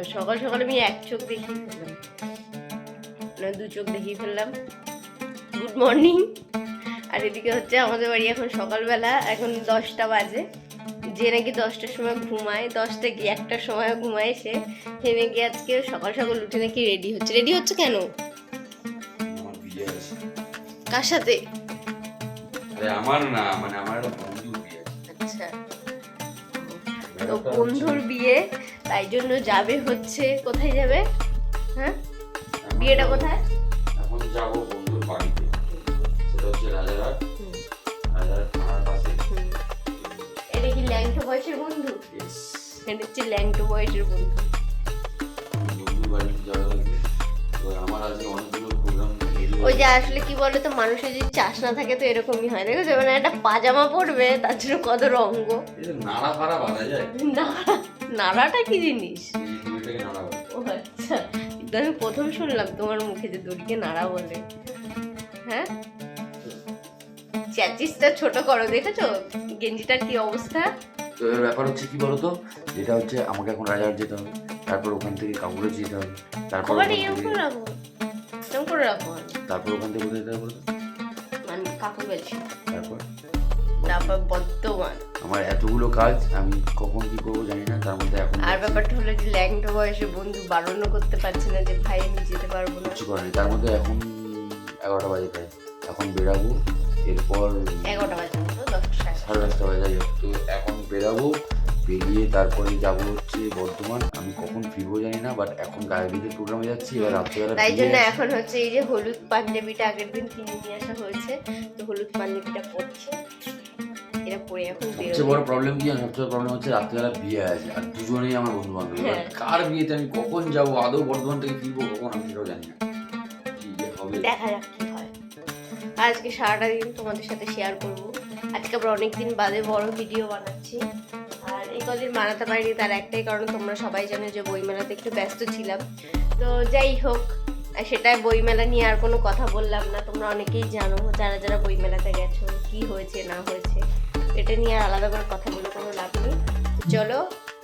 তো সকাল সকাল আমি এক চোখ দেখিয়ে ফেললাম। না দু চোখ দেখিয়ে ফেললাম। গুড মর্নিং আর এদিকে হচ্ছে আমাদের বাড়ি এখন সকালবেলা এখন দশটা বাজে। যে নাকি দশটার সময় ঘুমায় দশটা কি একটার সময় ঘুমায় সে সে নাকি আজকে সকাল সকাল উঠে নাকি রেডি হচ্ছে। রেডি হচ্ছে কেন? আমার কার সাথে? আমার না মানে আমার বন্ধুর বিয়ে আচ্ছা। তো বন্ধুর বিয়ে তাই জন্য যাবে হচ্ছে কোথায় যাবে? হ্যাঁ? বিয়েটা কোথায়? এখন যাব বন্ধুর বাড়িতে। সেটা হচ্ছে রাজারহাট। রাজারহাট থানার পাশে। এটা কি ল্যাংটো বয়সের বন্ধু? এটা হচ্ছে ল্যাংটো বয়সের বন্ধু। বন্ধুর বাড়িতে যাওয়া লাগবে। আমার আজকে অনেকগুলো প্রোগ্রাম ওই যে আসলে কি বলে তো মানুষের যদি চাষ না থাকে তো এরকমই হয়। দেখেছ? মানে একটা পাজামা পরবে তার জন্য কত রঙ্গ। নাড়া ফাড়া বাঁধা যায়। নাড়া নাড়াটা কি জিনিস? নাড়া ও আচ্ছা কিন্তু আমি প্রথম শুনলাম তোমার মুখে যে দড়িকে নাড়া বলে। হ্যাঁ? চ্যাচিসটা ছোট করো দেখেছ? গেঞ্জিটার কি অবস্থা? তো ব্যাপার হচ্ছে কি বলতো? যেটা হচ্ছে আমাকে এখন রাজারহাট যেতে হবে। তারপর ওখান থেকে কাপড়ে যেতে হবে। তারপর করে রাখো। এরকম করে রাখো। তারপর ওখান থেকে কোথায় যেতে হবে মানে কাকুর বলছি। তারপর? তারপর বর্তমান। আমার এতগুলো কাজ আমি কখন কি করব জানি না তার মধ্যে এখন আর ব্যাপারটা হলো যে ল্যাংটো বয়সে বন্ধু বারণও করতে পারছে না যে ভাই আমি যেতে পারব না। কিছু করেনি তার মধ্যে এখন এগারোটা বাজে প্রায়। এখন বেরাবো এরপর এগারোটা বাজে সাড়ে দশটা। বাজে যাই তো এখন বেরাবো বেরিয়ে তারপরে যাব হচ্ছে বর্ধমান। আমি কখন ফিরবো জানি না বাট এখন গায়েবীদের প্রোগ্রামে যাচ্ছি এবার রাত্রিবেলা তাই জন্য এখন হচ্ছে এই যে হলুদ পাঞ্জাবিটা আগের দিন কিনে নিয়ে আসা হয়েছে। তো হলুদ পাঞ্জাবিটা পরছে। পরে এখন সবচেয়ে বড় প্রবলেম কি জানো? সবচেয়ে প্রবলেম হচ্ছে রাত্রিবেলা বিয়ে আছে আর দুজনেই আমার বন্ধু বান্ধব হ্যাঁ। কার বিয়েতে আমি কখন যাব? আদৌ বর্ধমান থেকে ফিরবো কখন আমি সেটাও জানি না। দেখা যাক কি হয়। আজকে সারাটা দিন তোমাদের সাথে শেয়ার করব। আজকে আমরা অনেক দিন বাদে বড় ভিডিও বানাচ্ছি। আর এই কদিন বানাতে পারিনি তার একটাই কারণ তোমরা সবাই জানো যে বইমেলাতে একটু ব্যস্ত ছিলাম। তো যাই হোক সেটাই বইমেলা নিয়ে আর কোনো কথা বললাম না। তোমরা অনেকেই জানো যারা যারা বইমেলাতে গেছো কি হয়েছে না হয়েছে। এটা নিয়ে আর আলাদা করে কথা বলে কোনো লাভ নেই। চলো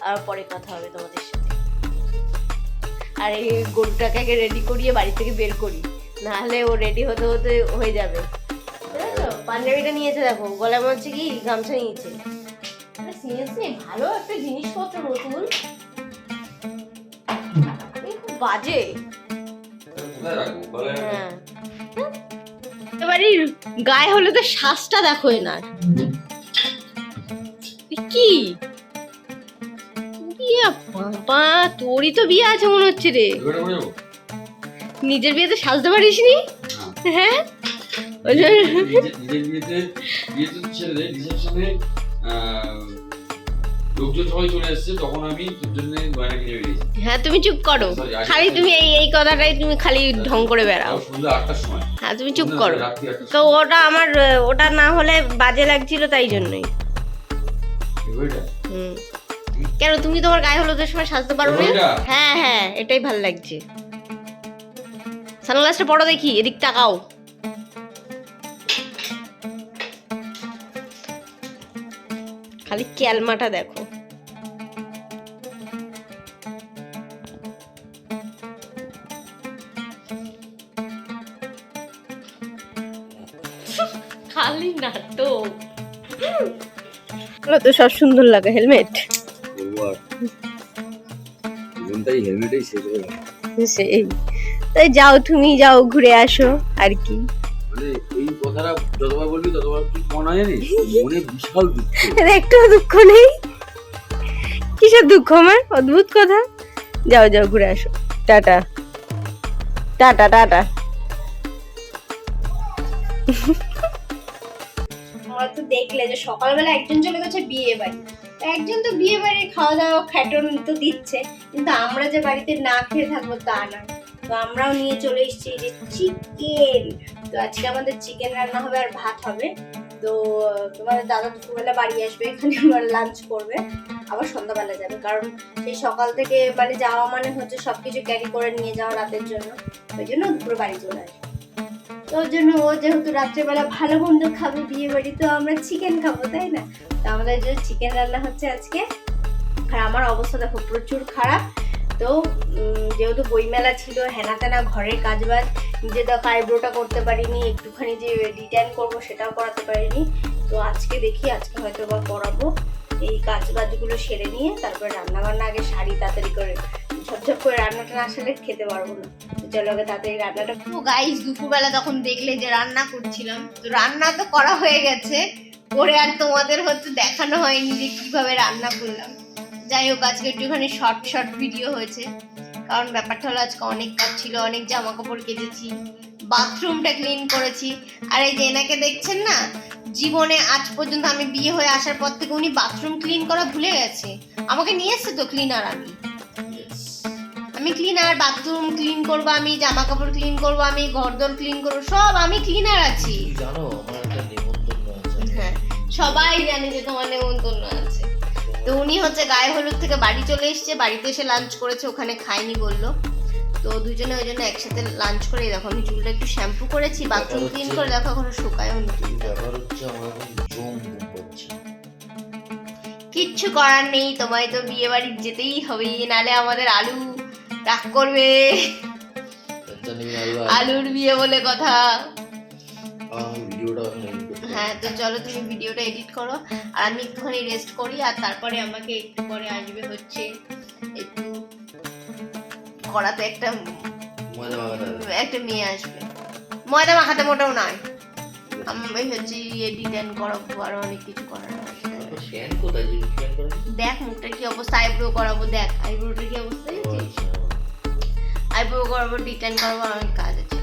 আর পরে কথা হবে তোমাদের সাথে। আর এই গরুটাকে আগে রেডি করিয়ে বাড়ি থেকে বের করি। নাহলে ও রেডি হতে হতে হয়ে যাবে। পাঞ্জাবিটা নিয়েছে দেখো গলায় মনে হচ্ছে কি গামছা নিয়েছে। সিরিয়াসলি ভালো একটা জিনিসপত্র নতুন। বাজে। হ্যাঁ। এবারে গায়ে হলে তো শ্বাসটা দেখো এনার। কি? বাবা তোরই তো বিয়ে আছে মনে হচ্ছে রে। নিজের বিয়েতে সাজতে পারিস নি। হ্যাঁ? হ্যাঁ তুমি চুপ করো। খালি তুমি এই এই কথাটাই তুমি খালি ঢং করে বেড়াও। আটটার সময়। হ্যাঁ তুমি চুপ করো। তো ওটা আমার ওটা না হলে বাজে লাগছিল তাই জন্যই। কেন তুমি তোমার গায়ে হলুদের সময় সাজতে পারো না? হ্যাঁ হ্যাঁ এটাই ভালো লাগছে। সানগ্লাসটা পড়ো দেখি এদিক তাকাও। খালি ক্যালমাটা দেখো। খালি নাটক। তো সব সুন্দর লাগে হেলমেট। সেই। তাই যাও তুমি যাও ঘুরে আসো আর কি। মানে এই কথাটা যতবার বলবি ততবার কি মনে হয় জানিস মনে বিশাল দুঃখ। এর একটু দুঃখ নেই। কিসের দুঃখ আমার? অদ্ভুত কথা। যাও যাও ঘুরে আসো। টাটা। Ta-ta ta-ta. তোমরা তো দেখলে যে সকালবেলা একজন চলে গেছে বিয়ে বাড়ি। একজন তো বিয়ে বাড়ির খাওয়া দাওয়া খ্যাটন তো দিচ্ছে, কিন্তু আমরা যে বাড়িতে না খেয়ে থাকব তা না। তো আমরাও নিয়ে চলে এসেছি যে চিকেন তো আজকে আমাদের চিকেন রান্না হবে আর ভাত হবে। তো তোমাদের দাদা দুপুরবেলা বাড়ি আসবে, এখানে আবার লাঞ্চ করবে, আবার সন্ধ্যাবেলা যাবে। কারণ সেই সকাল থেকে মানে যাওয়া মানে হচ্ছে সবকিছু ক্যারি করে নিয়ে যাওয়া রাতের জন্য। ওই জন্য দুপুরে বাড়ি চলে আসবে। ওর জন্য ও যেহেতু রাত্রেবেলা ভালো মন্দ খাবে বিয়ে বাড়ি তো আমরা চিকেন খাব, তাই না? তো আমাদের জন্য চিকেন রান্না হচ্ছে আজকে। আর আমার অবস্থা দেখো প্রচুর খারাপ। তো যেহেতু বইমেলা ছিল হেনা তেনা ঘরের কাজ বাজ নিজে দেখো আইব্রোটা করতে পারিনি, একটুখানি যে ডিটাইন করব সেটাও করাতে পারিনি। তো আজকে দেখি, আজকে হয়তো বা করাবো। এই কাজ বাজগুলো সেরে নিয়ে তারপরে রান্না বান্না আগে শাড়ি তাড়াতাড়ি করে ঝপঝপ করে রান্নাটা না আসলে খেতে পারব না। চলো আগে তাড়াতাড়ি রান্নাটা ও গাইস দুপুরবেলা তখন দেখলে যে রান্না করছিলাম। তো রান্না তো করা হয়ে গেছে। করে আর তোমাদের হচ্ছে দেখানো হয়নি যে কীভাবে রান্না করলাম। যাই হোক, আজকে একটুখানি শর্ট শর্ট ভিডিও হয়েছে। কারণ ব্যাপারটা হলো আজকে অনেক কাজ ছিল অনেক জামা কাপড় কেটেছি বাথরুমটা ক্লিন করেছি। আর এই যে এনাকে দেখছেন না জীবনে আজ পর্যন্ত আমি বিয়ে হয়ে আসার পর থেকে উনি বাথরুম ক্লিন করা ভুলে গেছে। আমাকে নিয়ে এসছে তো ক্লিনার আমি। আমি ক্লিনার বাথরুম ক্লিন করব আমি জামা কাপড় ক্লিন করব আমি ঘরদোর ক্লিন করব সব আমি ক্লিনার আছি। জানো আমার একটা নিমন্ত্রণ আছে। হ্যাঁ সবাই জানে যে তোমার নেমন্তন্ন আছে। তো উনি হচ্ছে গায়ে হলুদ থেকে বাড়ি চলে এসেছে বাড়িতে এসে লাঞ্চ করেছে ওখানে খায়নি বলল। তো দুজনে ওই জন্য একসাথে লাঞ্চ করে দেখো আমি চুলটা একটু শ্যাম্পু করেছি বাথরুম ক্লিন করে দেখো এখনও শুকায়ও নি কিচ্ছু করার নেই তোমায় তো বিয়ে বাড়ি যেতেই হবে নালে আমাদের আলু রাগ করবে। আলুর বিয়ে বলে কথা। হ্যাঁ তো চলো তুমি ভিডিওটা এডিট করো। আর আমি একটুখানি রেস্ট করি আর তারপরে আমাকে একটু পরে আসবে হচ্ছে একটু করাতে একটা। একটা মেয়ে আসবে। ময়দা মাখাতে মোটেও নয়। আমি হচ্ছে ইয়ে ডিজাইন করাবো আর অনেক কিছু করার দেখ মুখটা কি অবস্থা আইব্রো করাবো দেখ আইব্রোটা কি অবস্থা। আইব্রো করাবো ডিজাইন করাবো অনেক কাজ আছে।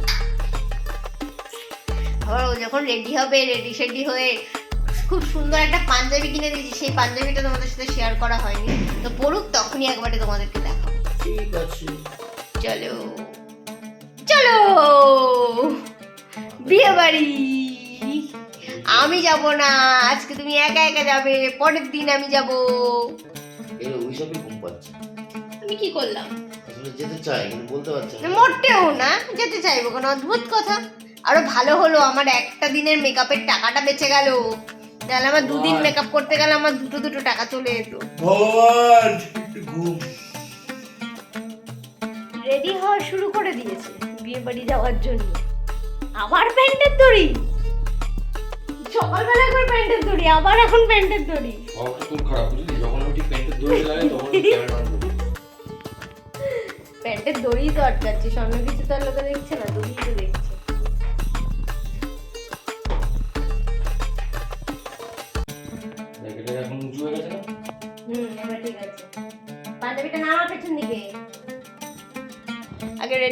আবার ও যখন রেডি হবে রেডি সেডি হয়ে খুব সুন্দর একটা পাঞ্জাবি কিনে দিয়েছি। সেই পাঞ্জাবিটা তোমাদের সাথে শেয়ার করা হয়নি। তো পড়ুক তখনই একবারে তোমাদেরকে দেখাবো। ঠিক আছে। চলো। চলো! বিয়ে বাড়ি! আমি যাব না। আজকে তুমি একা একা যাবে। পরের দিন আমি যাব। এই ওইসবই ঘুম পাচ্ছে। আমি কি করলাম? আসলে যেতে চাই কিন্তু বলতে পারছি না। মোটেও না। যেতে চাইব কোনো? অদ্ভুত কথা। আরও ভালো হলো আমার একটা দিনের মেকআপের টাকাটা বেঁচে গেল। তাহলে আমার দুদিন। মেকআপ করতে গেলে আমার দুটো দুটো টাকা চলে যেত। ভগবান! রেডি হওয়া শুরু করে দিয়েছে বিয়ে বাড়ি যাওয়ার জন্য। আবার প্যান্টের দড়ি? সকালবেলা একবার প্যান্টের দড়ি আবার এখন প্যান্টের দড়ি। খুব খারাপ বুঝলি? যখন আমি ঠিক প্যান্টের দৌড়ে লাগে তখন ক্যামেরা অন প্যান্টের দড়ি তো আটকাচ্ছে স্বর্ণ কিছু তো আর লোকে দেখছে না দড়ি তো দেখছে।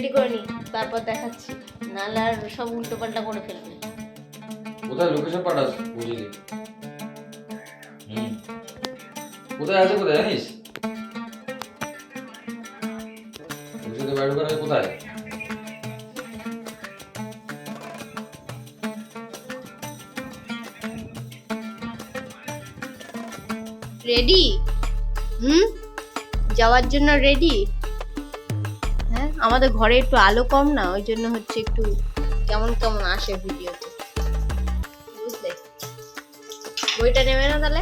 রেডি করে নি তারপর দেখাচ্ছি। নাহলে আর সব উল্টো পাল্টা করে ফেলবে। কোথায় লোকেশন পাঠাস হুম। কোথায় আছে কোথায় জানিস? সাথে বাইরে করা কোথায়? রেডি হুম? যাওয়ার জন্য রেডি আমাদের ঘরে একটু আলো কম না ওই জন্য হচ্ছে একটু কেমন কেমন আসে ভিডিওতে। বুঝলে? বইটা নেবে না তাহলে?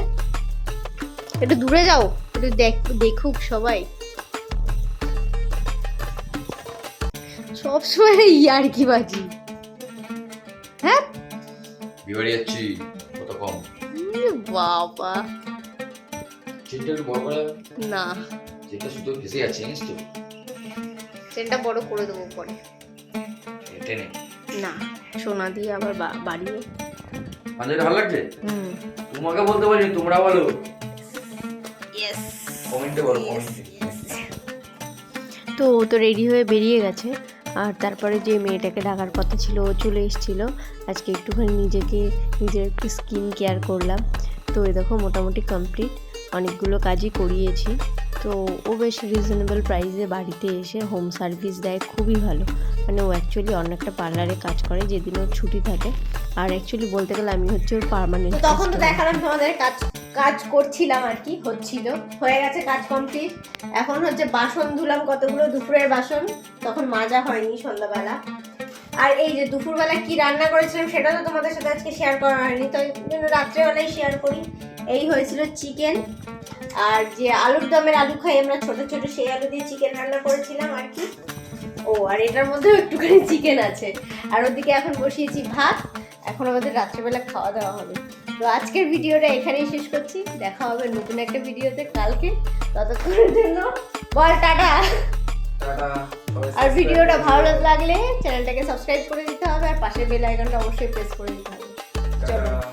একটু দূরে যাও একটু দেখ দেখুক সবাই। সবসময় ইয়ার কি বাজি। হ্যাঁ? বিবাড়ি যাচ্ছি কত কম? বাবা। চেনটা একটু বড় করে না। ফেসে যাচ্ছে জানিস তো? চেনটা বড় করে দেবো পরে। টেনে না সোনা দিয়ে আবার বাড়িয়ে। পাঞ্জাবিটা ভালো লাগছে? হুম। তোমাকে বলতে পারি তোমরা বলো। ইয়েস কমেন্টে বলো কমেন্টে। তো ও তো রেডি হয়ে বেরিয়ে গেছে। আর তারপরে যে মেয়েটাকে ডাকার কথা ছিল ও চলে এসেছিল। আজকে একটুখানি নিজেকে নিজের একটু স্কিন কেয়ার করলাম। তো এই দেখো মোটামুটি কমপ্লিট অনেকগুলো কাজই করিয়েছি। তো ও বেশ রিজনেবল প্রাইসে বাড়িতে এসে হোম সার্ভিস দেয় খুবই ভালো। মানে ও অ্যাকচুয়ালি অন্য একটা পার্লারে কাজ করে যেদিন ওর ছুটি থাকে। আর অ্যাকচুয়ালি বলতে গেলে আমি হচ্ছে ওর পার্মানেন্ট তখন তো দেখালাম তোমাদের কাজ কাজ করছিলাম আর কি হচ্ছিল। হয়ে গেছে কাজ কমপ্লিট এখন হচ্ছে বাসন ধুলাম কতগুলো দুপুরের বাসন। তখন মাজা হয়নি সন্ধ্যাবেলা। আর এই যে দুপুরবেলা কি রান্না করেছিলাম সেটা তো তোমাদের সাথে আজকে শেয়ার করা হয়নি। তো জন্য রাত্রেবেলায় শেয়ার করি। এই হয়েছিল চিকেন আর যে আলুর দমের আলু খাই আমরা ছোট ছোট সেই আলু দিয়ে চিকেন রান্না করেছিলাম আর কি। ও আর এটার মধ্যেও একটুখানি চিকেন আছে। আর ওদিকে এখন বসিয়েছি ভাত। এখন আমাদের রাত্রেবেলা খাওয়া দাওয়া হবে। তো আজকের ভিডিওটা এখানেই শেষ করছি। দেখা হবে নতুন একটা ভিডিওতে কালকে। ততক্ষণের জন্য বল টাটা। আর ভিডিওটা ভালো লাগলে চ্যানেলটাকে সাবস্ক্রাইব করে দিতে হবে আর পাশের বেল আইকনটা অবশ্যই প্রেস করে দিতে হবে। চলো।